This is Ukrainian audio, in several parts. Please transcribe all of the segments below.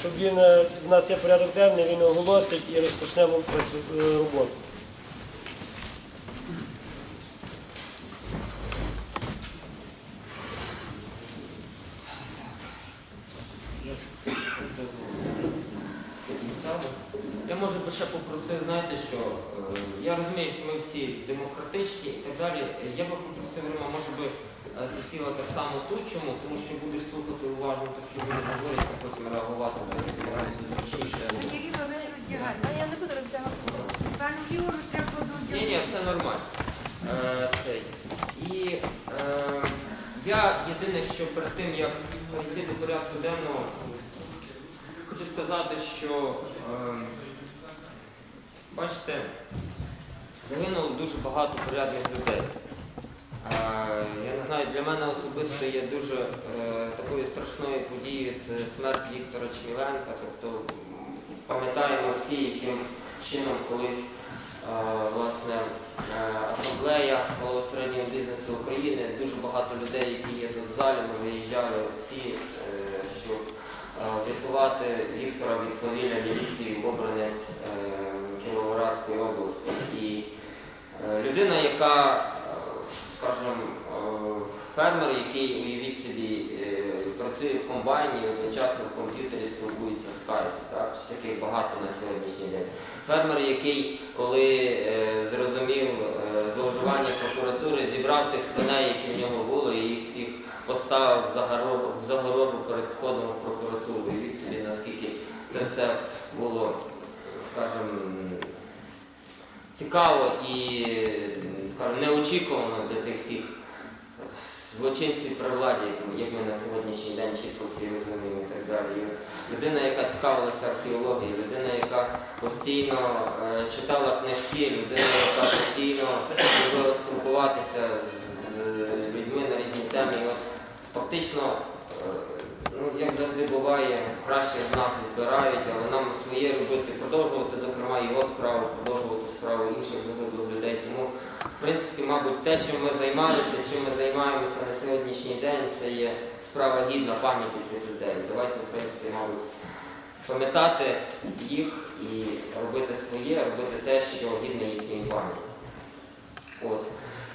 щоб він е, в нас є порядок денний, він оголосить і розпочнемо е, роботу. Я може би ще попросив, знаєте що, е, я розумію, що ми всі демократичні і так далі. Я би попросив, може би сіла так само тут, чому? Тому що будеш слухати уважно, то що люди говорять, а потім реагувати на співпрацю зручніше. Роздягайте. А я не буду роздягатися. Пану Ігору треба Ні, ні, все нормально. Е, цей. І е, я єдине, що перед тим, як перейти до порядку денного, хочу сказати, що е, бачите, загинуло дуже багато порядних людей. Е, знаю, для мене особисто є дуже е, такою страшною подією це смерть Віктора Чміленка. Тобто пам'ятаємо всі, яким чином колись е, власне е, асамблея малого середнього бізнесу України, дуже багато людей, які є тут в залі, ми виїжджали всі, е, щоб е, врятувати Віктора від свавілля міліції в обранець е, Кіровоградської області. І е, людина, яка, е, скажімо, фермер, який, уявіть собі, е, працює в комбайні одночасно в комп'ютері спілкується з скайпу. Так? Таких багато на сьогоднішній день. Фермер, який, коли е, зрозумів е, зловживання прокуратури, зібрав тих свиней, які в нього були, і їх всіх поставив в загорожу перед входом в прокуратуру. Уявіть собі, наскільки це все було, скажімо, цікаво і, скажімо, неочікувано для тих всіх злочинців при владі, як ми на сьогоднішній день чітко всі розуміємо і так далі. Людина, яка цікавилася археологією, людина, яка постійно е, читала книжки, людина, яка постійно любила спілкуватися з е, людьми на різні теми. І от фактично, е, як завжди буває, краще з нас відбирають, але нам своє робити, продовжувати, зокрема, його справу, продовжувати справу інших загиблих людей. Тому в принципі, мабуть, те, чим ми займалися, чим ми займаємося на сьогоднішній день, це є справа гідна пам'яті цих людей. Давайте, в принципі, мабуть, пам'ятати їх і робити своє, робити те, що гідне їхньої пам'яті.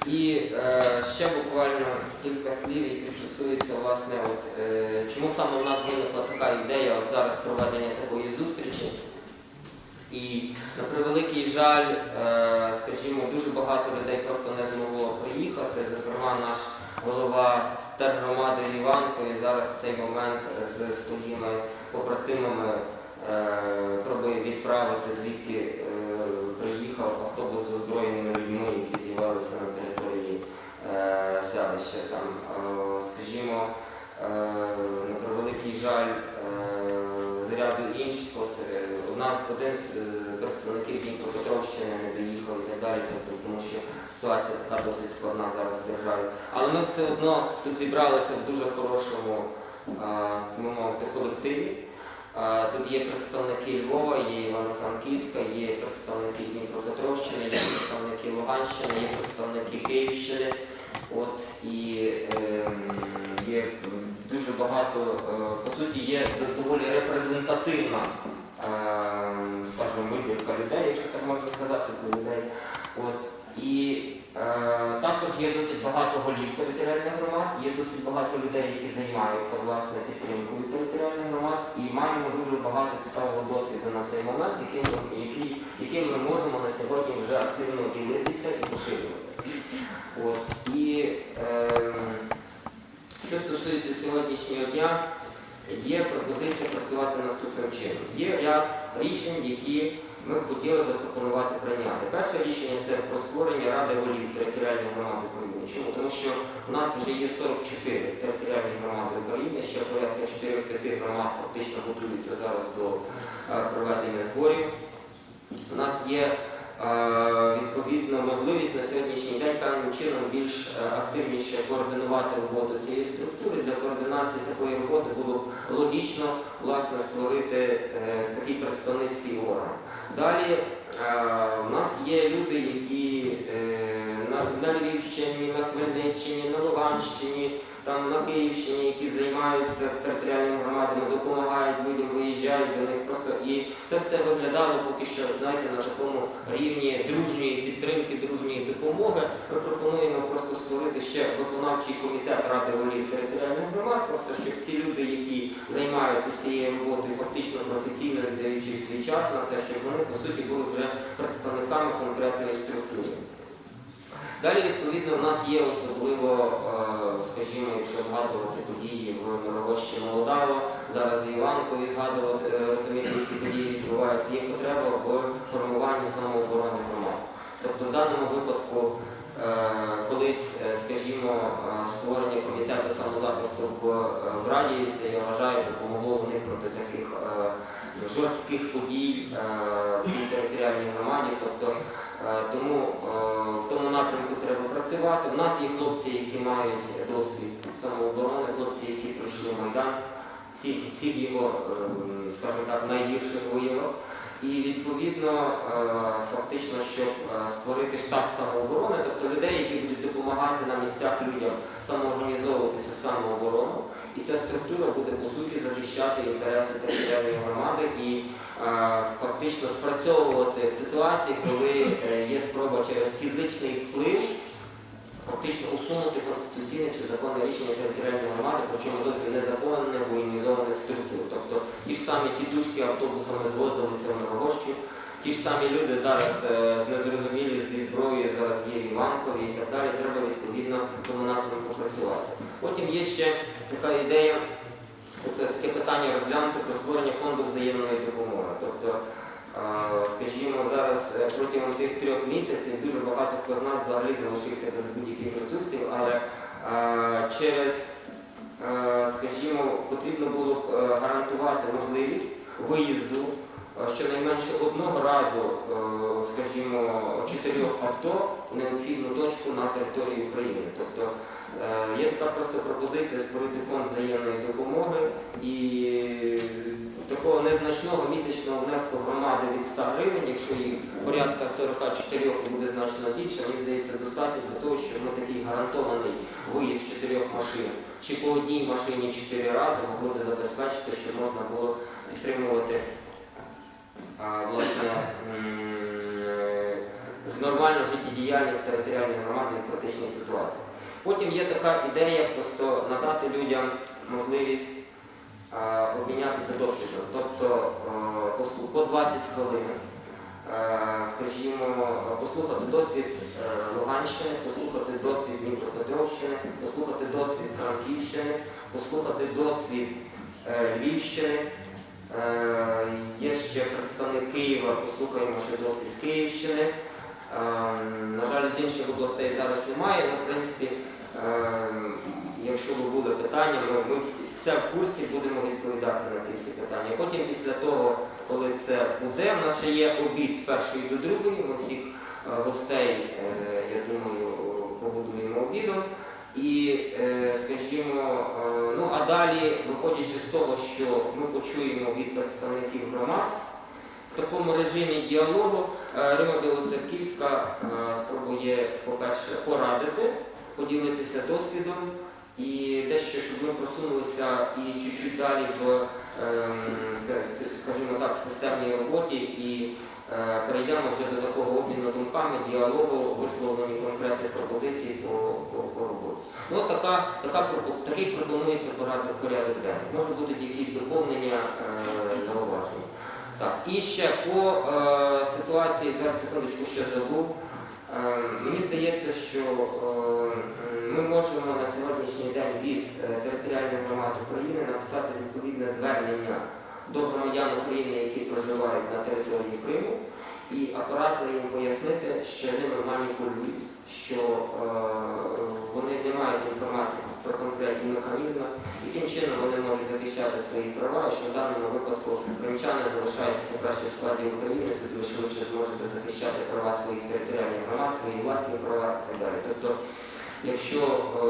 І е, ще буквально кілька слів, які стосуються, власне, от, е, чому саме у нас виникла така ідея от зараз проведення такої зустрічі. І на превеликий жаль, е, скажімо, дуже багато людей просто не змогло приїхати. Зокрема, наш голова тергромади Іванко і зараз в цей момент з своїми побратимами е, пробує відправити, звідки е, приїхав автобус з озброєними людьми, які з'явилися на території е, селища. Там, е, скажімо, е, на превеликий жаль, е, з ряду інших, у нас один з представників Дніпропетровщини не доїхав і так далі, тобто, тому що ситуація така досить складна зараз в державі. Але ми все одно тут зібралися в дуже хорошому мовити, колективі. Тут є представники Львова, є Івано-Франківська, є представники Дніпропетровщини, є представники Луганщини, є представники Київщини. От і ем, є дуже багато, е, по суті, є доволі репрезентативна, е, скажімо, вибірка людей, якщо так можна сказати, про людей. От і також є досить багато голів територіальних громад, є досить багато людей, які займаються власне підтримкою територіальних громад, і маємо дуже багато цікавого досвіду на цей момент, яким, який, яким ми можемо на сьогодні вже активно ділитися і поширювати. І ем, що стосується сьогоднішнього дня, є пропозиція працювати наступним чином. Є ряд рішень, які ми б хотіли запропонувати прийняти. Перше рішення це про створення Ради голів територіальної громади України. Чому? Тому що у нас вже є 44 територіальні громади України, ще порядка 4-5 громад фактично готуються зараз до е, проведення зборів. У нас є е, відповідно можливість на сьогоднішній день певним чином більш е, активніше координувати роботу цієї структури. Для координації такої роботи було б логічно власне створити е, такий представницький орган. Далі в нас є люди, які е, на Львівщині, на Хмельниччині, на Луганщині, там на Київщині, які займаються територіальними громадами, допомагають людям, виїжджають. до них просто і це все виглядало поки що, знаєте, на такому рівні дружньої підтримки, дружньої допомоги. Ми пропонуємо просто створити ще виконавчий комітет ради голів територіальних громад, просто щоб ці люди, які займаються цією роботою, фактично професійно віддаючи свій час на це, щоб вони по суті були вже представниками конкретної структури. Далі, відповідно, у нас є особливо, е, скажімо, якщо згадувати події в Мирогощі Молодаво, зараз в Іванкові згадувати, е, розуміти, які події відбуваються, є потреба в формуванні самооборони громад. Тобто в даному випадку е, колись, скажімо, створення комітету самозахисту в, Раді, це я вважаю, допомогло уникнути таких е, жорстких подій в цій територіальній громаді. Тобто Тому е, в тому напрямку треба працювати. У нас є хлопці, які мають досвід самооборони, хлопці, які пройшли Майдан, всі, всіх його, е, скажімо так, найгірших воєвах. І відповідно е, фактично, щоб е, створити штаб самооборони, тобто людей, які будуть допомагати на місцях людям самоорганізовуватися в самооборону. І ця структура буде по суті захищати інтереси територіальної громади і е, фактично спрацьовувати в ситуації, коли е, є спроба через фізичний вплив фактично усунути конституційне чи законне рішення територіальної громади, причому зовсім незаконне воєнізованих структур. Тобто ті ж самі тітушки автобусами звозилися в Новогощу, ті ж самі люди зараз е, з незрозумілі зі зброєю зараз є в Іванкові і так далі. Треба відповідно тому напрямку працювати. Потім є ще така ідея, тобто таке питання розглянути про створення фонду взаємної допомоги. Тобто, скажімо, зараз е, протягом тих трьох місяців дуже багато хто з нас взагалі залишився без будь-яких ресурсів, але е, через, е, скажімо, потрібно було б гарантувати можливість виїзду щонайменше одного разу, скажімо, чотирьох авто в необхідну точку на території України. Тобто є така просто пропозиція створити фонд взаємної допомоги і такого незначного місячного внеску громади від 100 гривень, якщо їх порядка 44 буде значно більше, мені здається, достатньо для того, щоб ми такий гарантований виїзд чотирьох машин чи по одній машині чотири рази могли би забезпечити, щоб можна було підтримувати власне е, нормальну життєдіяльність територіальної громади в критичній ситуації. Потім є така ідея просто надати людям можливість обмінятися досвідом, тобто по 20 хвилин. Скажімо, послухати досвід е, Луганщини, послухати досвід Дніпропетровщини, послухати досвід Франківщини, послухати досвід е, Львівщини. Е, Є ще представник Києва, послухаємо ще досвід Київщини. Е, На жаль, з інших областей зараз немає, але в принципі, якщо б були питання, ми, ми всі все в курсі будемо відповідати на ці всі питання. Потім після того, коли це буде, в нас ще є обід з першої до другої, ми всіх е, гостей, е, я думаю, погодуємо обідом. І, е, скажімо, ну а далі, виходячи з того, що ми почуємо від представників громад, в такому режимі діалогу Рима Білоцерківська спробує, по-перше, порадити, поділитися досвідом і дещо, щоб ми просунулися і чуть-чуть далі в, ем, скажімо так, в системній роботі і е, перейдемо вже до такого обміну думками, діалогу, висловлення конкретних пропозицій по, по, по роботі. Ну, от така, така, такий пропонується порядок, порядок денний. Можуть бути якісь доповнення, е, зауваження. Так, і ще по е, ситуації, зараз секундочку ще забув. Е, здається, що е, ми можемо на сьогоднішній день від е, територіальної громади України написати відповідне звернення до громадян України, які проживають на території Криму, і акуратно їм пояснити, що ними маніпулюють, що е, вони не мають інформації про конкретні механізми, яким чином вони можуть захищати свої права, і що в даному випадку кримчани залишаються в першій складі України, тоді ви швидше зможете захищати права своїх територіальних громад, свої власні права і так далі. Тобто, якщо е,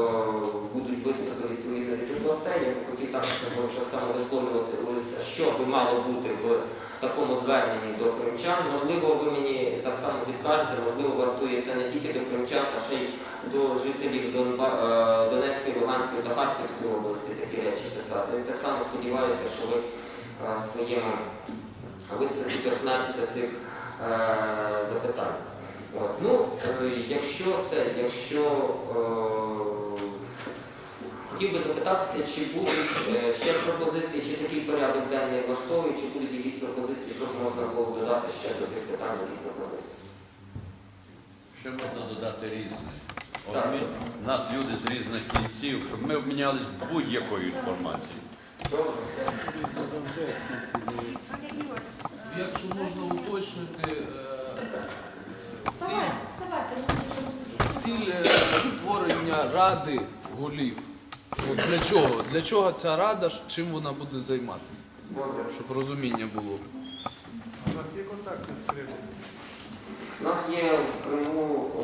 будуть виступи відповідно від областей, я б хотів так вже саме висловлювати лист, що би мало бути в такому зверненні до кримчан. Можливо, ви мені так само підкажете, можливо, вартує це не тільки до кримчан, а ще й до жителів Донба... е, Донецької, Луганської та Харківської області такі речі писати. І так само сподіваюся, що ви е, своєму виступі торкнетеся цих е, запитань. От. Ну, е, якщо це, якщо е, хотів би запитатися, чи будуть е, ще пропозиції, чи такий порядок денний влаштовує, чи будуть якісь пропозиції, щоб можна було б додати ще до тих питань, які пропонують. Ще можна додати різне. От Так. ми, нас люди з різних кінців, щоб ми обмінялись будь-якою інформацією. Добре? Якщо можна уточнити, е, ціль, е, створення ради голів. От для чого? Для чого ця рада, чим вона буде займатися? Щоб розуміння було. У нас є контакти з Кримом? У нас є в Криму, о,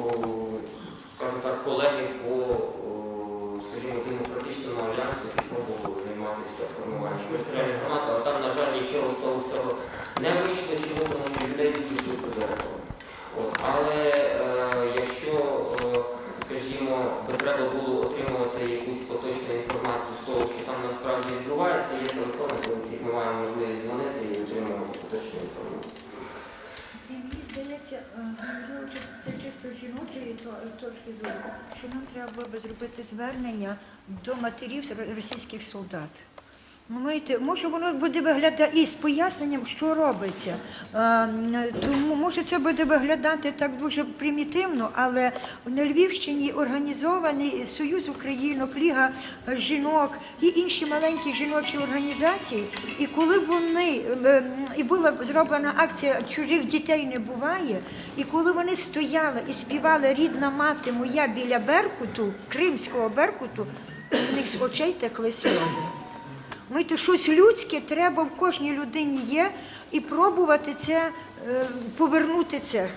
скажімо так, колеги по, о, скажімо, демократичному альянсу, які пробували займатися формуванням територіальної громади, але там, на жаль, нічого з того всього не вийшло, чому, тому що людей дуже швидко зарахували. От, Але е, якщо, е, скажімо, би треба було отримувати якусь поточну інформацію з того, що там насправді відбувається, є телефони, по яких ми маємо можливість дзвонити і отримувати поточну інформацію. І Мені здається, е, можливо, чи це чисто жіночої то- точки зору, що нам треба було би зробити звернення до матерів російських солдат. Ну, може воно буде виглядати і з поясненням, що робиться. Е, Тому може це буде виглядати так дуже примітивно, але на Львівщині організований Союз Українок, Ліга жінок і інші маленькі жіночі організації. І коли вони е, і була зроблена акція чужих дітей не буває, і коли вони стояли і співали рідна мати моя біля Беркуту, кримського Беркуту, в них з очей текли сльози. Знаєте, щось людське треба в кожній людині є, і пробувати це е, повернути це.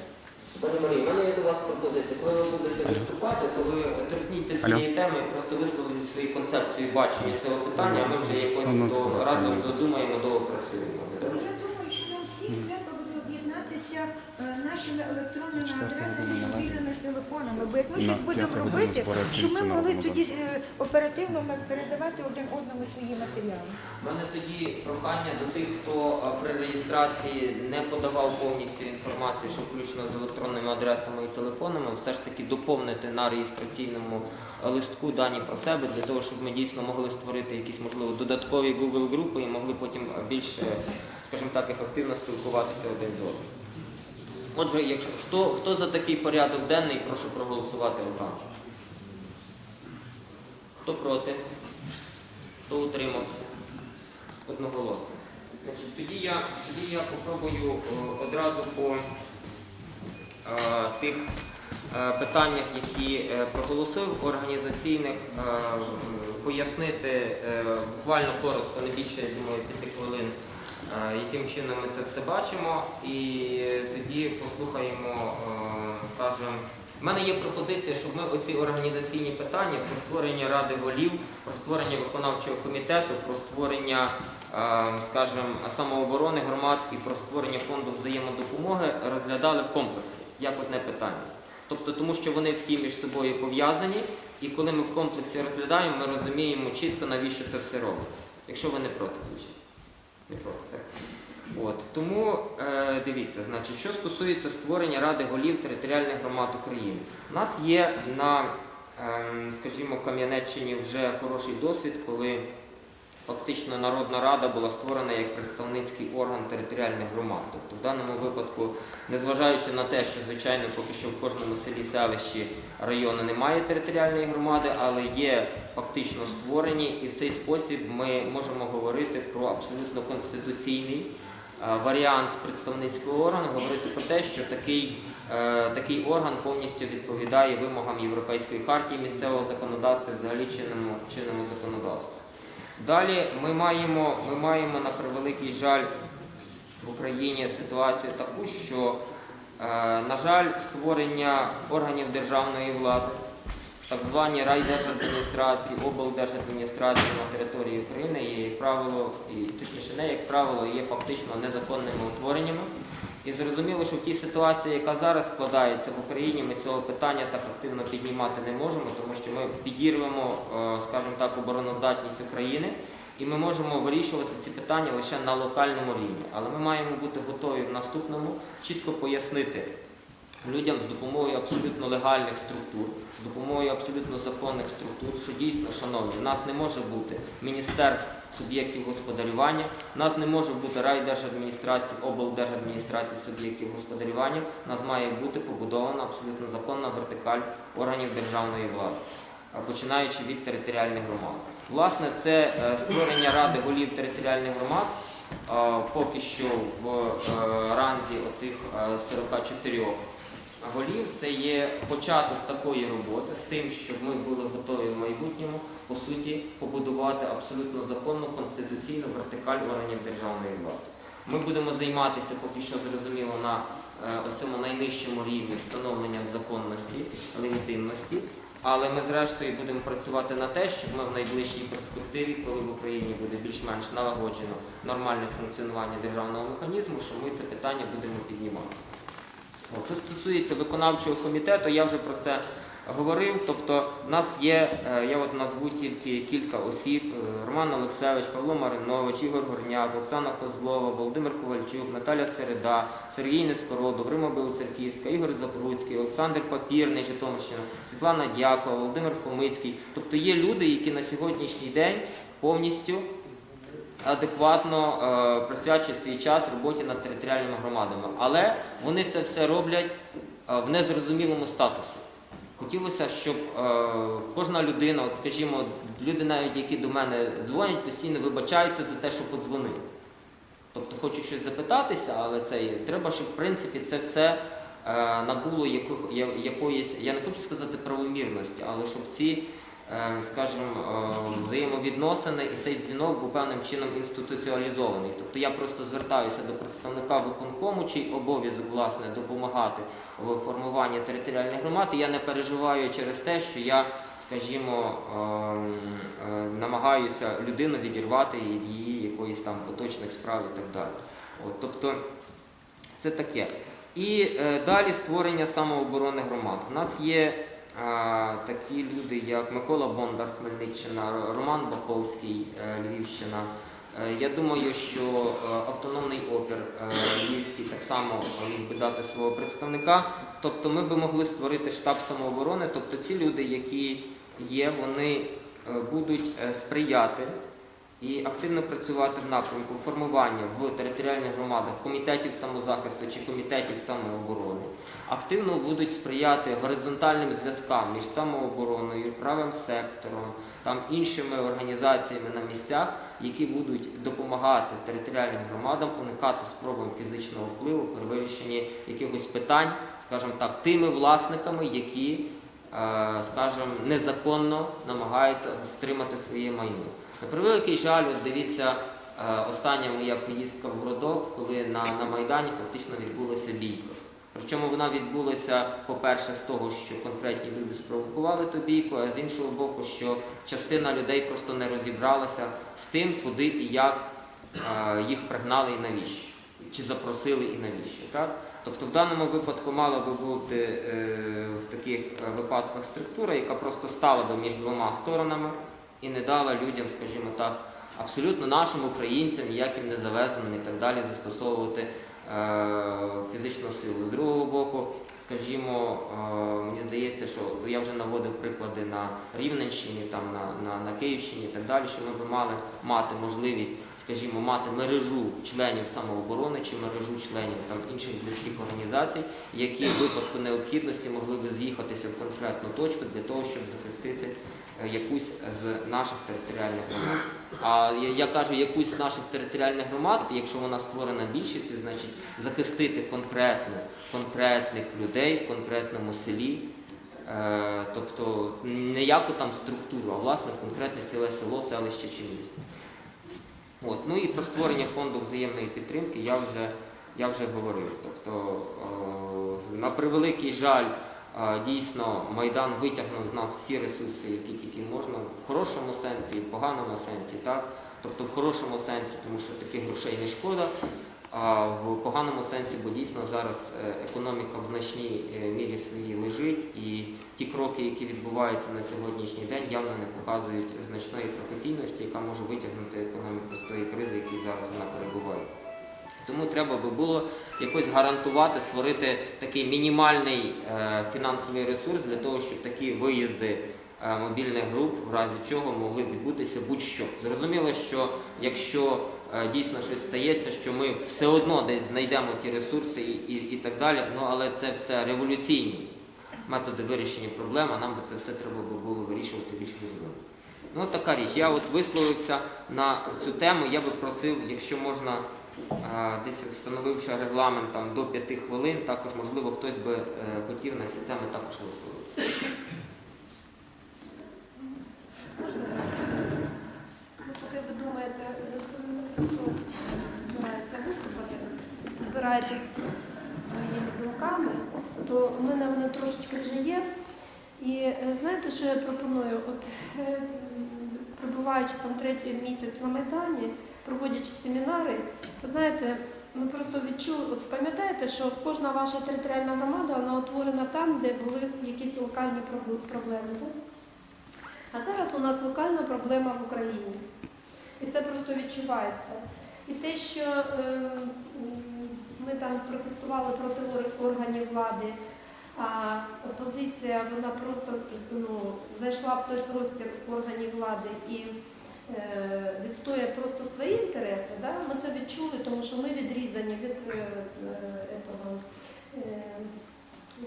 Пане Марії, в мене є до вас пропозиція. Коли ви будете виступати, то ви торкніться цієї теми просто висловлюєте свої концепції бачення цього питання, а ми вже якось разом додумаємо, доопрацюємо. Я думаю, що нам всім треба буде об'єднатися нашими електронними адресами і мобільними телефонами. Бо як ми щось будемо робити, щоб ми могли тоді е, оперативно передавати один одному свої матеріали. У мене тоді прохання до тих, хто е, при реєстрації не подавав повністю інформацію, що включно з електронними адресами і телефонами, все ж таки доповнити на реєстраційному е, листку дані про себе, для того, щоб ми дійсно могли створити якісь, можливо, додаткові Google групи і могли потім е, більш, е, скажімо так, ефективно спілкуватися один з одним. Отже, якщо хто, хто за такий порядок денний, прошу проголосувати руками. Хто проти? Хто утримався? Одноголосно. Значить, тоді я, тоді я попробую е, одразу по е, тих е, питаннях, які проголосив, організаційних, м, пояснити е, буквально коротко, не більше, я думаю, п'яти хвилин, яким чином ми це все бачимо. І тоді послухаємо, е, скажімо, в мене є пропозиція, щоб ми оці організаційні питання про створення ради голів, про створення виконавчого комітету, про створення, е, скажімо, самооборони громад і про створення фонду взаємодопомоги розглядали в комплексі, як одне питання. Тобто, тому що вони всі між собою пов'язані, і коли ми в комплексі розглядаємо, ми розуміємо чітко, навіщо це все робиться. Якщо ви не проти, звичайно. Не проти? От, тому е, дивіться, значить, що стосується створення Ради голів територіальних громад України. У нас є на, ем, скажімо, Кам'янеччині вже хороший досвід, коли фактично Народна Рада була створена як представницький орган територіальних громад. Тобто в даному випадку, незважаючи на те, що звичайно поки що в кожному селі селищі району немає територіальної громади, але є фактично створені, і в цей спосіб ми можемо говорити про абсолютно конституційний е, варіант представницького органу, говорити про те, що такий, е, такий орган повністю відповідає вимогам Європейської хартії місцевого законодавства взагалі чинному, чинному законодавству. Далі ми маємо, ми маємо на превеликий жаль в Україні ситуацію таку, що, е, на жаль, створення органів державної влади, так звані райдержадміністрації, облдержадміністрації на території України є, як правило, і точніше не як правило, є фактично незаконними утвореннями. І зрозуміло, що в тій ситуації, яка зараз складається в Україні, ми цього питання так активно піднімати не можемо, тому що ми підірвемо, е, скажімо так, обороноздатність України. І ми можемо вирішувати ці питання лише на локальному рівні. Але ми маємо бути готові в наступному чітко пояснити людям з допомогою абсолютно легальних структур, з допомогою абсолютно законних структур, що дійсно, шановні, в нас не може бути міністерств суб'єктів господарювання, в нас не може бути райдержадміністрації, облдержадміністрації суб'єктів господарювання, в нас має бути побудована абсолютно законна вертикаль органів державної влади, починаючи від територіальних громад. Власне, це е, створення ради голів територіальних громад е, поки що в е, ранзі оцих е, 44 голів. Це є початок такої роботи з тим, щоб ми були готові в майбутньому по суті побудувати абсолютно законну конституційну вертикаль органів державної влади. Ми будемо займатися поки що зрозуміло на е, цьому найнижчому рівні встановленням законності, легітимності. Але ми зрештою будемо працювати на те, щоб ми в найближчій перспективі, коли в Україні буде більш-менш налагоджено нормальне функціонування державного механізму, що ми це питання будемо піднімати. Що стосується виконавчого комітету, я вже про це говорив. Тобто, в нас є, е, я от назву тільки кілька осіб: е, Роман Олексевич, Павло Маринович, Ігор Горняк, Оксана Козлова, Володимир Ковальчук, Наталя Середа, Сергій Нескородов, Рима Білоцерківська, Ігор Запруцький, Олександр Папірний, Житомирщина, Світлана Дякова, Володимир Фомицький. Тобто є люди, які на сьогоднішній день повністю адекватно е, присвячують свій час роботі над територіальними громадами. Але вони це все роблять е, в незрозумілому статусі. Хотілося, щоб е, кожна людина, от скажімо, люди навіть які до мене дзвонять, постійно вибачаються за те, що подзвонив. Тобто хочу щось запитатися, але це є. треба, щоб в принципі це все е, набуло якоїсь, я не хочу сказати правомірності, але щоб ці, е, взаємовідносини і цей дзвінок був певним чином інституціалізований. Тобто я просто звертаюся до представника виконкому, чий обов'язок власне допомагати в формуванні територіальних громад. І я не переживаю через те, що я, скажімо, ем, е, намагаюся людину відірвати від її якоїсь там поточних справ і так далі. От, тобто це таке. І е, далі створення самооборони громад. У нас є е, такі люди, як Микола Бондар, Хмельниччина, Роман Баховський, е, Львівщина. Е, Я думаю, що е, автономний опір Львівський так само міг би дати свого представника. Тобто ми би могли створити штаб самооборони. Тобто ці люди, які є, вони будуть сприяти і активно працювати в напрямку формування в територіальних громадах комітетів самозахисту чи комітетів самооборони. Активно будуть сприяти горизонтальним зв'язкам між самообороною, правим сектором, там іншими організаціями на місцях, які будуть допомагати територіальним громадам уникати спробам фізичного впливу при вирішенні якихось питань, скажімо так, тими власниками, які, е, скажімо, незаконно намагаються стримати своє майно. На превеликий жаль, от дивіться, е, остання моя поїздка в городок, коли на, на Майдані фактично відбулася бійка. Причому вона відбулася, по-перше, з того, що конкретні люди спровокували ту бійку, а з іншого боку, що частина людей просто не розібралася з тим, куди і як е, їх пригнали і навіщо, чи запросили і навіщо. Так? Тобто в даному випадку мала би бути е, в таких е, випадках структура, яка просто стала би між двома сторонами і не дала людям, скажімо так, абсолютно нашим українцям, ніяким не завезеним і так далі, застосовувати е, фізичну силу. З другого боку, скажімо, е, мені здається, що я вже наводив приклади на Рівненщині, там на, на, на Київщині і так далі, що ми б мали мати можливість, скажімо, мати мережу членів самооборони чи мережу членів там інших близьких організацій, які в випадку необхідності могли би з'їхатися в конкретну точку для того, щоб захистити е, якусь з наших територіальних громад. А я, я кажу якусь з наших територіальних громад, якщо вона створена більшістю, значить захистити конкретно конкретних людей в конкретному селі. Е, тобто не яку там структуру, а власне конкретне ціле село, селище чи місто. От. Ну і про створення фонду взаємної підтримки я вже, я вже говорив. Тобто, е, на превеликий жаль, е, дійсно Майдан витягнув з нас всі ресурси, які тільки можна, в хорошому сенсі і в поганому сенсі. Так? Тобто в хорошому сенсі, тому що таких грошей не шкода. А в поганому сенсі, бо дійсно зараз е, економіка в значній е, мірі своїй лежить, і ті кроки, які відбуваються на сьогоднішній день, явно не показують значної професійності, яка може витягнути економіку з тої кризи, в зараз вона перебуває. Тому треба би було якось гарантувати, створити такий мінімальний е, фінансовий ресурс для того, щоб такі виїзди мобільних груп, в разі чого могли відбутися будь-що. Зрозуміло, що якщо дійсно щось стається, що ми все одно десь знайдемо ті ресурси і, і, і так далі, ну але це все революційні методи вирішення проблем, а нам би це все треба було вирішувати більш розумно. Ну, така річ. Я от висловився на цю тему. Я би просив, якщо можна, е, десь встановивши регламент там, до 5 хвилин, також, можливо, хтось би е, хотів на ці теми також висловитися. Можна? Ну, поки ви думаєте, е, хто збирається виступати, збираєтесь своїми думками, то в мене вони трошечки вже є. І е, знаєте, що я пропоную? От е, перебуваючи там третій місяць на Майдані, проводячи семінари, ви знаєте, ми просто відчули, от пам'ятаєте, що кожна ваша територіальна громада вона утворена там, де були якісь локальні проблеми. Так? А зараз у нас локальна проблема в Україні. І це просто відчувається. І те, що е, ми там протестували проти органів влади, а опозиція вона просто ну, зайшла в той простір органів влади і е, відстоює просто свої інтереси. Да? Ми це відчули, тому що ми відрізані від, е, е, е,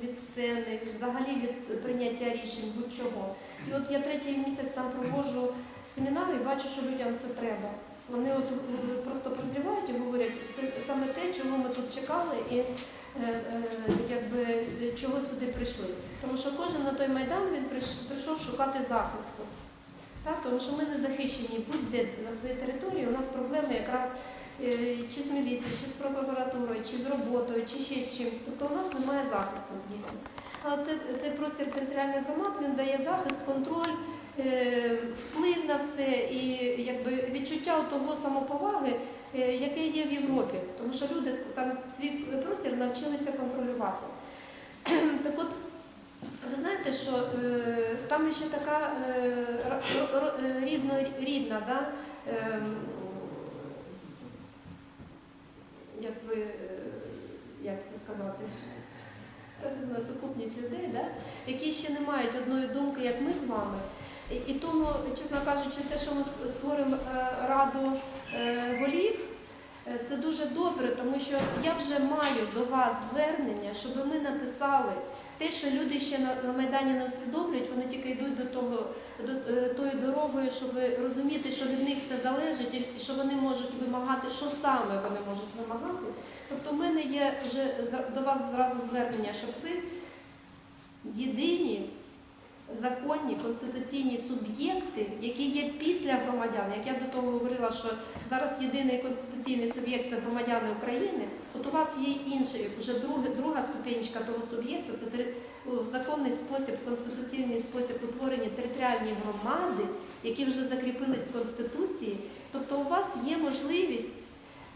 від сцени, взагалі від прийняття рішень будь-чого. І от я третій місяць там проводжу семінари і бачу, що людям це треба. Вони от е, просто прозрівають і говорять, це саме те, чого ми тут чекали, і е, е, якби чого сюди прийшли. Тому що кожен на той майдан він прийшов шукати захисту. Так? Тому що ми не захищені будь-де на своїй території. У нас проблеми якраз чи з міліцією, чи з прокуратурою, чи з роботою, чи ще з чимось. Тобто у нас немає захисту дійсно. Але цей простір територіальних громад він дає захист, контроль, вплив на все і якби відчуття того самоповаги, е, яке є в Європі. Тому що люди там свій простір навчилися контролювати. Так от, ви знаєте, що е, там ще така е, е, різнорідна, да, е, як ви, е, як це сказати, та сукупність людей, да, які ще не мають одної думки, як ми з вами. І, тому, чесно кажучи, те, що ми створимо е, раду е, голів, е, це дуже добре, тому що я вже маю до вас звернення, щоб ви написали те, що люди ще на, Майдані не усвідомлюють, вони тільки йдуть до того, до е, тою дорогою, щоб розуміти, що від них все залежить, і що вони можуть вимагати, що саме вони можуть вимагати. Тобто, в мене є вже до вас зразу звернення, щоб ви єдині законні конституційні суб'єкти, які є після громадян. Як я до того говорила, що зараз єдиний конституційний суб'єкт це громадяни України, от у вас є інший, вже друга, друга ступенечка того суб'єкту, це в законний спосіб, в конституційний спосіб утворені територіальні громади, які вже закріпились в Конституції. Тобто у вас є можливість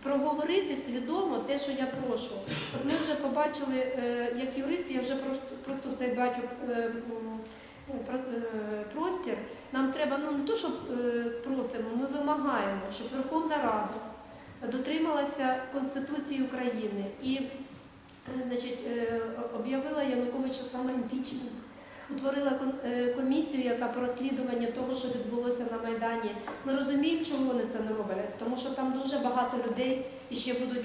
проговорити свідомо те, що я прошу. От ми вже побачили, е, як юрист, я вже просто, просто це бачу е, простір. Нам треба ну не то, щоб е, просимо, ми вимагаємо, щоб Верховна Рада дотрималася Конституції України і е, значить, е, об'явила Януковича саме імпічмент. Утворила е, комісію, яка по розслідуванню того, що відбулося на Майдані. Ми розуміємо, чому вони це не роблять, тому що там дуже багато людей і ще будуть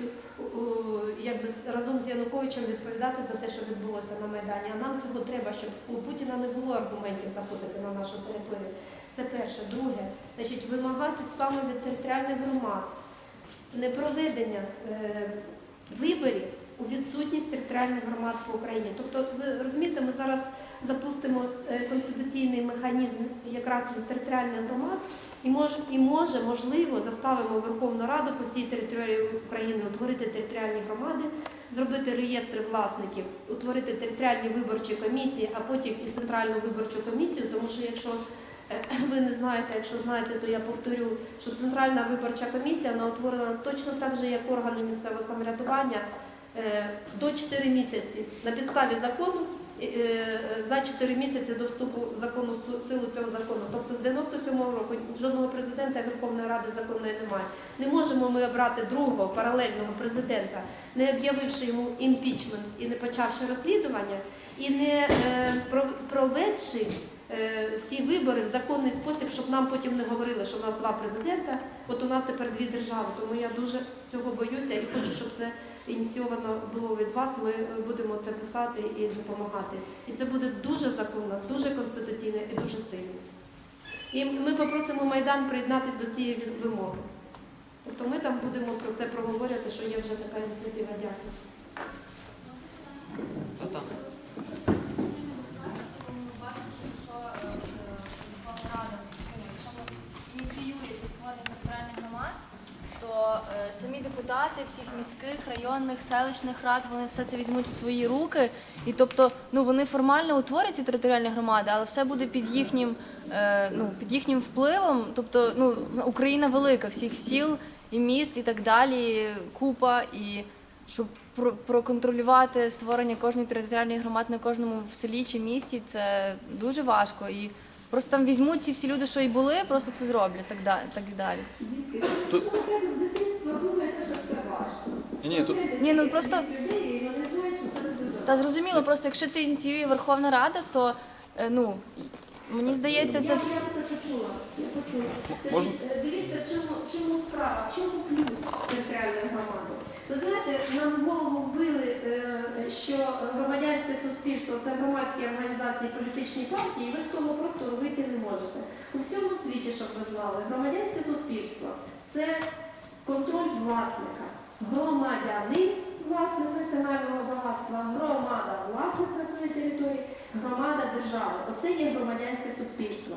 якби разом з Януковичем відповідати за те, що відбулося на Майдані. А нам цього треба, щоб у Путіна не було аргументів заходити на нашу територію. Це перше. Друге, значить, вимагати саме від територіальних громад не проведення е, виборів у відсутність територіальних громад по Україні. Тобто, ви розумієте, ми зараз запустимо е, конституційний механізм якраз від територіальних громад і може, і може, можливо, заставимо Верховну Раду по всій території України утворити територіальні громади, зробити реєстри власників, утворити територіальні виборчі комісії, а потім і центральну виборчу комісію, тому що якщо Е, Ви не знаєте, якщо знаєте, то я повторю, що Центральна виборча комісія вона утворена точно так же, як органи місцевого самоврядування е, до 4 місяці на підставі закону. Е, За 4 місяці до вступу в закону силу цього закону. Тобто з 97-го року жодного президента Верховної Ради законної немає. Не можемо ми обрати другого паралельного президента, не об'явивши йому імпічмент і не почавши розслідування, і не е, проведши е, ці вибори в законний спосіб, щоб нам потім не говорили, що в нас два президента, от у нас тепер дві держави. Тому я дуже цього боюся і хочу, щоб це ініційовано було від вас. Ми будемо це писати і допомагати. І це буде дуже законно, дуже конституційно і дуже сильно. І ми попросимо Майдан приєднатися до цієї вимоги. Тобто ми там будемо про це проговорювати, що є вже така ініціатива. Дякую. Та там. ініціюється створення територіальних громад, то е, самі депутати всіх міських, районних, селищних рад вони все це візьмуть в свої руки. І тобто, ну вони формально утворять ці територіальні громади, але все буде під їхнім, е, ну, під їхнім впливом. Тобто, ну, Україна велика, всіх сіл і міст і так далі, купа і. Щоб про- проконтролювати створення кожної територіальної громади на кожному в селі чи місті, це дуже важко. І просто там візьмуть ці всі люди, що і були, просто це зроблять так далі. Так і далі. Тут... З дитинства думаєте, що це важко. Ні, тут Ні, ну просто та зрозуміло, просто якщо це ініціює Верховна Рада, то е, ну мені здається, це все. я це почула. Я почула. Можна? Дивіться, в чому, в чому справа, в чому плюс територіальної громади. Ви знаєте, нам в голову вбили, е, що громадянське суспільство це громадські організації, політичні партії, і ви того простору вийти не можете. У всьому світі, щоб ви знали, громадянське суспільство це контроль власника. Громадянин власник національного багатства, громада власник на своїй території, громада держави. Оце є громадянське суспільство.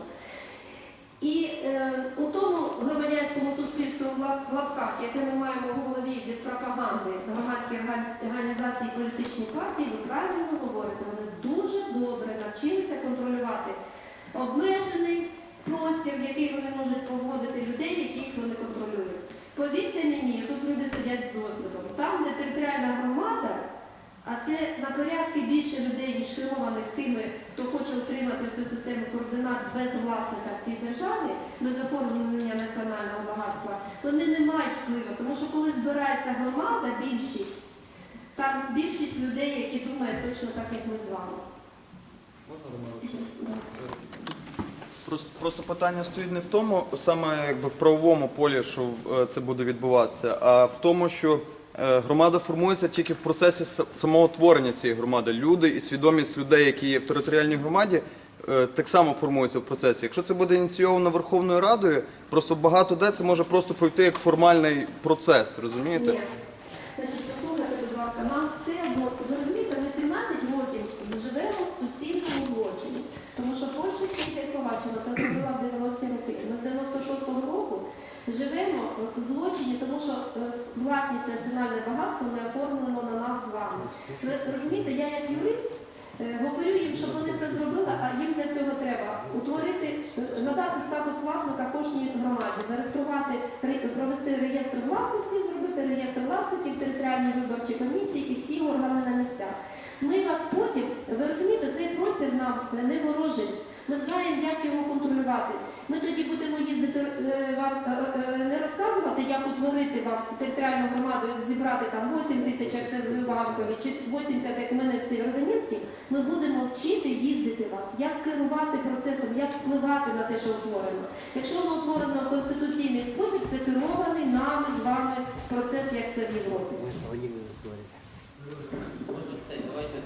І е, у тому громадянському суспільстві в лап- лапках, яке ми маємо в голові від пропаганди громадські органі- організації, політичні партії, ви правильно говорите, вони дуже добре навчилися контролювати обмежений простір, в який вони можуть проводити людей, яких вони контролюють. Повірте мені, тут люди сидять з досвідом. Там, де територіальна громада, а це на порядки більше людей, ніж керованих тими, хто хоче отримати цю систему координат без власника в цій державі, без оформлення національного багатства, вони не мають впливу. Тому що коли збирається громада, більшість, там більшість людей, які думають точно так, як ми з вами. Да. Просто, просто питання стоїть не в тому, саме якби в правовому полі, що е, це буде відбуватися, а в тому, що е, громада формується тільки в процесі самого творення цієї громади. Люди і свідомість людей, які є в територіальній громаді, е, так само формується в процесі. Якщо це буде ініційовано Верховною Радою, просто багато де це може просто пройти як формальний процес, розумієте? Ні. Значить, послухайте, будь ласка, нам все одно, ви розумієте, ми 17 років живемо в суцільному злочині. Тому що Польща, Чехія і Словаччина це зробила в 90-ті роки. Ми з 96-го року живемо в злочині, тому що е, власність національне багатство не оформлено на нас з вами. Ви розумієте, я як юрист е, говорю їм, щоб вони це зробили, а їм для цього треба утворити, е, надати статус власника кожній громаді, зареєструвати, провести реєстр власності, зробити реєстр власників, територіальні виборчі комісії і всі органи на місцях. Ми вас потім, ви розумієте, цей простір нам не ворожий. Ми знаємо, як його контролювати. Ми тоді будемо їздити е, вам е, е, не розказувати, як утворити вам територіальну громаду, як зібрати там 8 тисяч, як це в Іванкові, чи 80, як в мене в Сєвєродонецькій. Ми будемо вчити їздити вас, як керувати процесом, як впливати на те, що утворено. Якщо воно утворено в конституційний спосіб, це керований нами з вами процес, як це в Європі. Може це давайте.